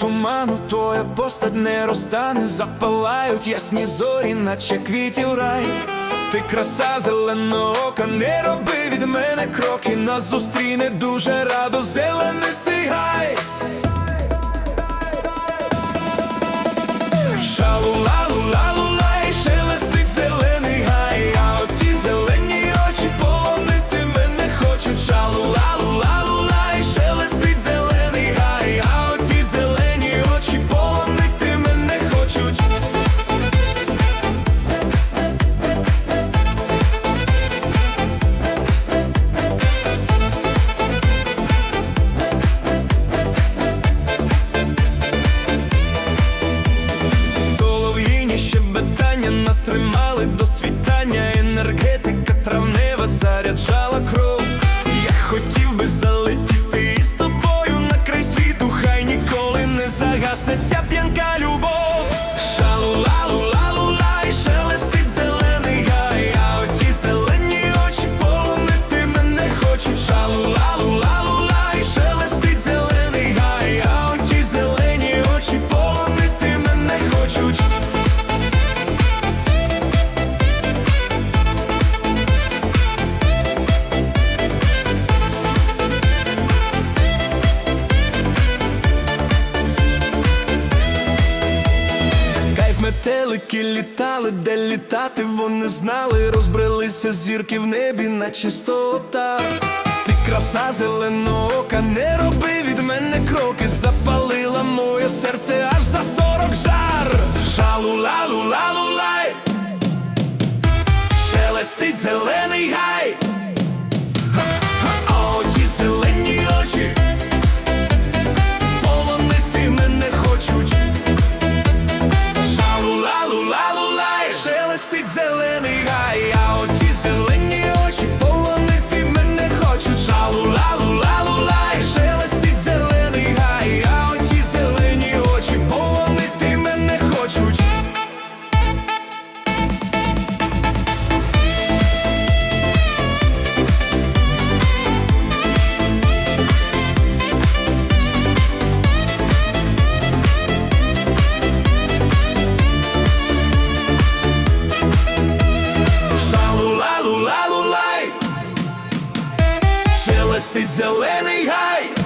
туману, твоя постать не розтане, запалають ясні зорі, наче квітів рай. Ти краса зеленого ока, не роби від мене кроки, нас зустріне дуже радо, зеленистий нас тримали до світання, енергетика травнева заряджала кров. Я хотів би залетіти із тобою на край світу, хай ніколи не загасне метелики літали, де літати вони знали, розбрелися зірки в небі на чистота. Ти краса зеленого ока, не роби від мене кроки, запалила моє серце аж за сорок жар. Шалу-лалу-лалу-лай, шелестить зелений гай, know high.